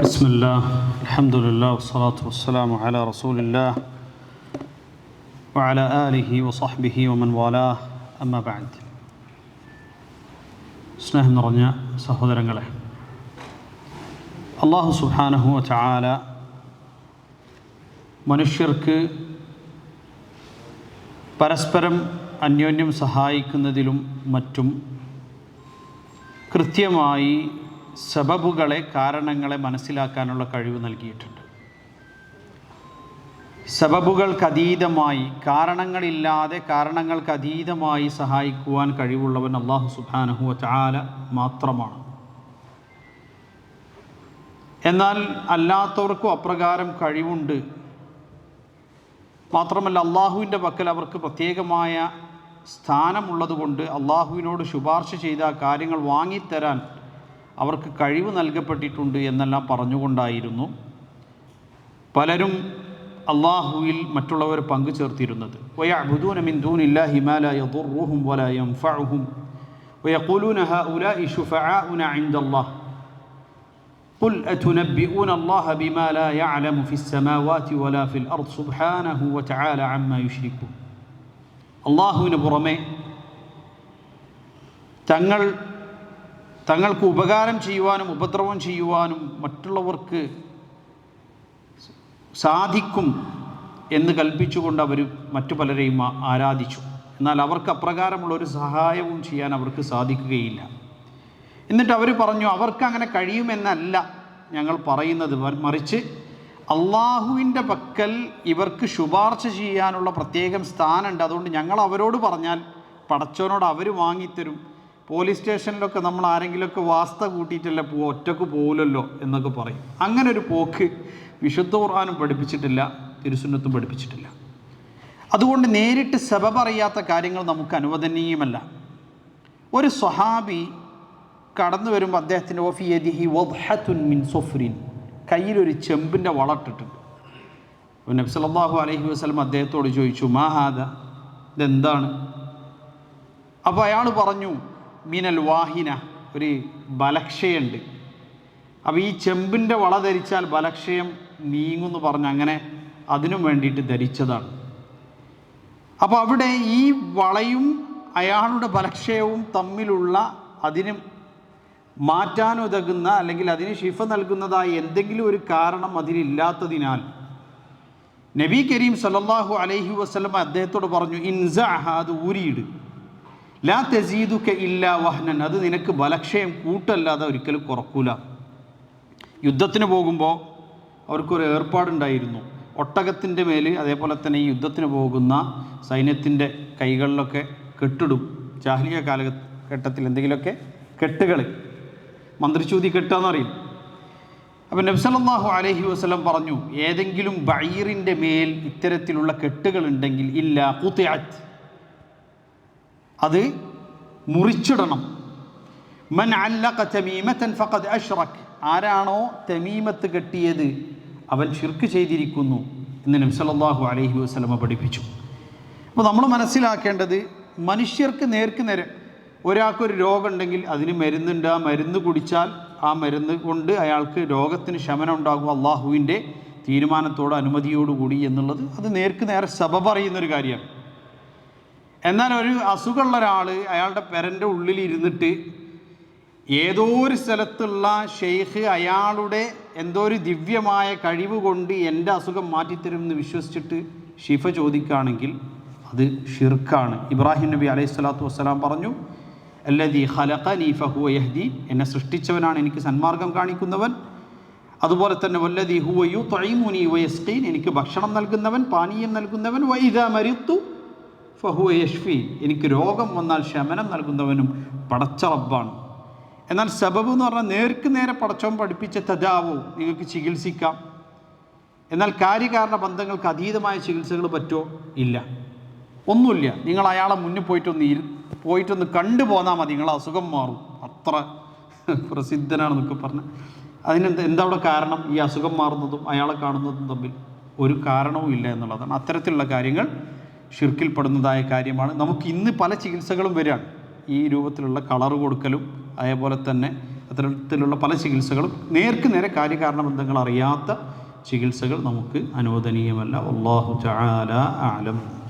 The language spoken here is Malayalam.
بسم الله الحمد لله والصلاة والسلام على رسول الله وعلى آله وصحبه ومن والاه أما بعد സ്നേഹം നിറഞ്ഞ സഹോദരങ്ങളെ അള്ളാഹു സുബ്ഹാനഹു ചാല മനുഷ്യർക്ക് പരസ്പരം അന്യോന്യം സഹായിക്കുന്നതിലും മറ്റും കൃത്യമായി സബബുകളെ കാരണങ്ങളെ മനസ്സിലാക്കാനുള്ള കഴിവ് നൽകിയിട്ടുണ്ട്. സബബുകൾക്കതീതമായി കാരണങ്ങളില്ലാതെ കാരണങ്ങൾക്ക് അതീതമായി സഹായിക്കുവാൻ കഴിവുള്ളവൻ അള്ളാഹു സുബാനഹു ചാല മാത്രമാണ്. എന്നാൽ അല്ലാത്തവർക്കും അപ്രകാരം കഴിവുണ്ട്. മാത്രമല്ല അള്ളാഹുവിന്റെ പക്കൽ അവർക്ക് പ്രത്യേകമായ സ്ഥാനമുള്ളതുകൊണ്ട് അള്ളാഹുവിനോട് ശുപാർശ ചെയ്ത കാര്യങ്ങൾ വാങ്ങിത്തരാൻ അവർക്ക് കഴിവ് നൽകപ്പെട്ടിട്ടുണ്ട് എന്നെല്ലാം പറഞ്ഞുകൊണ്ടായിരുന്നു പലരും അള്ളാഹുവിൽ മറ്റുള്ളവർ പങ്കു ചേർത്തിരുന്നത് وَيَعْبُدُونَ مِن دُونِ اللَّهِ مَا لَا يَضُرُّهُمْ وَلَا يَنفَعُهُمْ وَيَقُولُونَ هَؤُلَاءِ شُفَعَاؤُنَا عِندَ اللَّهِ قُلْ أَتُنَبِّئُونَ اللَّهَ بِمَا لَا يَعْلَمُ فِي السَّمَاوَاتِ وَلَا فِي الْأَرْضِ سُبْحَانَهُ وَتَعَالَى عَمَّا يُشْرِكُونَ അള്ളാഹുവിന് പുറമെ തങ്ങൾ തങ്ങൾക്ക് ഉപകാരം ചെയ്യുവാനും ഉപദ്രവം ചെയ്യുവാനും മറ്റുള്ളവർക്ക് സാധിക്കും എന്ന് കൽപ്പിച്ചുകൊണ്ട് അവർ മറ്റു പലരെയും ആരാധിച്ചു. എന്നാൽ അവർക്ക് അപ്രകാരമുള്ള ഒരു സഹായവും ചെയ്യാൻ അവർക്ക് സാധിക്കുകയില്ല. എന്നിട്ട് അവർ പറഞ്ഞു അവർക്ക് അങ്ങനെ കഴിയുമെന്നല്ല ഞങ്ങൾ പറയുന്നത്. മറിച്ച് അള്ളാഹുവിന്റെ പക്കൽ ഇവർക്ക് ശുപാർശ ചെയ്യാനുള്ള പ്രത്യേകം സ്ഥാനമുണ്ട്. അതുകൊണ്ട് ഞങ്ങൾ അവരോട് പറഞ്ഞാൽ പടച്ചവനോട് അവർ വാങ്ങിത്തരും. പോലീസ് സ്റ്റേഷനിലൊക്കെ നമ്മൾ ആരെങ്കിലുമൊക്കെ വാസ്ത കൂട്ടിയിട്ടല്ല പോ ഒറ്റയ്ക്ക് പോകില്ലല്ലോ എന്നൊക്കെ പറയും. അങ്ങനെ ഒരു പോക്ക് വിശുദ്ധ ഖുർആാനും പഠിപ്പിച്ചിട്ടില്ല തിരുസുന്നത്തും പഠിപ്പിച്ചിട്ടില്ല. അതുകൊണ്ട് നേരിട്ട് അറിയാത്ത കാര്യങ്ങൾ നമുക്ക് അനുവദനീയമല്ല. ഒരു സ്വഹാബി കടന്നു വരുമ്പോൾ അദ്ദേഹത്തിന്റെ ഓഫിയദിഹി വദ്ഹത്തുൻ മിൻ സൊഫ്രിൻ. കയ്യിലൊരു ചെമ്പിന്റെ വളട്ടിട്ടുണ്ട്. നബി സല്ലാഹു അലൈഹി വസല്ലം അദ്ദേഹത്തോട് ചോദിച്ചു മാഹാദ ഇതെന്താണ്? അപ്പോൾ അയാൾ പറഞ്ഞു മിനൽ വാഹിന ഒരു ബലക്ഷയുണ്ട്. അപ്പോൾ ഈ ചെമ്പിന്റെ വള ധരിച്ചാൽ ബലക്ഷയം നീങ്ങുമെന്ന് പറഞ്ഞ് അങ്ങനെ അതിനും വേണ്ടിയിട്ട് ധരിച്ചതാണ്. അപ്പോൾ അവിടെ ഈ വളയും അയാളുടെ ബലക്ഷയവും തമ്മിലുള്ള അതിന് മാറ്റാനുതകുന്ന അല്ലെങ്കിൽ അതിന് ശിഫ നൽകുന്നതായ എന്തെങ്കിലും ഒരു കാരണം അതിലില്ലാത്തതിനാൽ നബി കരീം സല്ലല്ലാഹു അലൈഹി വസല്ലം അദ്ദേഹത്തോട് പറഞ്ഞു ഇൻസഅഹ അത് ഊരിയിട്. ലാ തസീദുക ഇല്ലാ വഹ്നൻ. അത് നിനക്ക് ബലക്ഷയം കൂട്ടല്ലാതെ ഒരിക്കലും കുറക്കൂല. യുദ്ധത്തിന് പോകുമ്പോൾ അവർക്കൊരു ഏർപ്പാടുണ്ടായിരുന്നു. ഒട്ടകത്തിന്റെ മേൽ അതേപോലെ തന്നെ ഈ യുദ്ധത്തിന് പോകുന്ന സൈന്യത്തിന്റെ കൈകളിലൊക്കെ കെട്ടിടും. ജാഹ്ലിയ കാലഘട്ടത്തിൽ എന്തെങ്കിലുമൊക്കെ കെട്ടുകൾ മന്ത്രിച്ചൂതി കെട്ടാന്ന് പറയും അപ്പം നബ്സലല്ലാഹു അലഹി വസ്ലം പറഞ്ഞു ഏതെങ്കിലും ബൈറിന്റെ മേൽ ഇത്തരത്തിലുള്ള കെട്ടുകളുണ്ടെങ്കിൽ ഇല്ല കുത്തിയാറ്റ് അത് മുറിച്ചിടണം. മൻ അല്ലഖ തമീമത്തൻ ഫഖദ് അഷ്റഖ്. ആരാണോ തമീമത്ത് കെട്ടിയത് അവൻ ഷിർക്ക് ചെയ്തിരിക്കുന്നു എന്ന് നബി അലഹി വസ്ലമ പഠിപ്പിച്ചു. അപ്പോൾ നമ്മൾ മനസ്സിലാക്കേണ്ടത് മനുഷ്യർക്ക് നേർക്ക് നേരെ ഒരാൾക്കൊരു രോഗം ഉണ്ടെങ്കിൽ അതിന് മരുന്നുണ്ട്. ആ മരുന്ന് കുടിച്ചാൽ ആ മരുന്ന് കൊണ്ട് അയാൾക്ക് രോഗത്തിന് ശമനം ഉണ്ടാകും അള്ളാഹുവിന്റെ തീരുമാനത്തോട് അനുമതിയോടുകൂടി എന്നുള്ളത് അത് നേർക്ക് നേരെ സഭ പറയുന്നൊരു കാര്യമാണ്. എന്നാൽ ഒരു അസുഖമുള്ള ഒരാൾ അയാളുടെ പെരന്റെ ഉള്ളിൽ ഇരുന്നിട്ട് ഏതോ ഒരു സ്ഥലത്തുള്ള ഷെയ്ഖ് അയാളുടെ എന്തോ ഒരു ദിവ്യമായ കഴിവ് കൊണ്ട് എന്റെ അസുഖം മാറ്റിത്തരും എന്ന് വിശ്വസിച്ചിട്ട് ഷിഫ ചോദിക്കുകയാണെങ്കിൽ അത് ഷിർക്കാണ്. ഇബ്രാഹിം നബി അലൈഹി സ്വലാത്തു വസ്സലാം പറഞ്ഞു അല്ലദീ ഖലഖനി ഫഹുവ യഹ്ദി. എന്നെ സൃഷ്ടിച്ചവനാണ് എനിക്ക് സന്മാർഗം കാണിക്കുന്നവൻ. അതുപോലെ തന്നെ വല്ലദി ഹുവ തൊഴിമുനി വയസ്കീൻ എനിക്ക് ഭക്ഷണം നൽകുന്നവൻ പാനീയം നൽകുന്നവൻ. വൈദ മരിത്തു ഫഹുവ യഷ്ഫി എനിക്ക് രോഗം വന്നാൽ ശമനം നൽകുന്നവനും പടച്ച റബ്ബാണ് എന്നാൽ സബബ് എന്ന് പറഞ്ഞാൽ നേർക്ക് നേരെ പടച്ചവൻ പഠിപ്പിച്ച തജാവോ നിങ്ങൾക്ക് ചികിത്സിക്കാം. എന്നാൽ കാര്യകാരണ ബന്ധങ്ങൾക്ക് അതീതമായ ചികിത്സകൾ പറ്റുമോ? ഇല്ല. ഒന്നുമില്ല. നിങ്ങൾ അയാളെ മുന്നിൽ പോയിട്ടൊന്ന് ഇരു പോയിട്ടൊന്ന് കണ്ടു പോന്നാൽ മതി. നിങ്ങളെ അസുഖം മാറും. അത്ര പ്രസിദ്ധനാണെന്നൊക്കെ പറഞ്ഞ്. അതിനെന്ത് എന്താ അവിടെ കാരണം? ഈ അസുഖം മാറുന്നതും അയാളെ കാണുന്നതും തമ്മിൽ ഒരു കാരണവും ഇല്ല എന്നുള്ളതാണ്. അത്തരത്തിലുള്ള കാര്യങ്ങൾ ഷിർക്കിൽപ്പെടുന്നതായ കാര്യമാണ്. നമുക്ക് ഇന്ന് പല ചികിത്സകളും വരികയാണ് ഈ രൂപത്തിലുള്ള കളർ കൊടുക്കലും അതേപോലെ തന്നെ അത്തരത്തിലുള്ള പല ചികിത്സകളും നേർക്ക് നേരെ കാര്യകാരണ ബന്ധങ്ങൾ അറിയാത്ത ചികിത്സകൾ നമുക്ക് അനുവദനീയമല്ല. അള്ളാഹു ചാല ആലം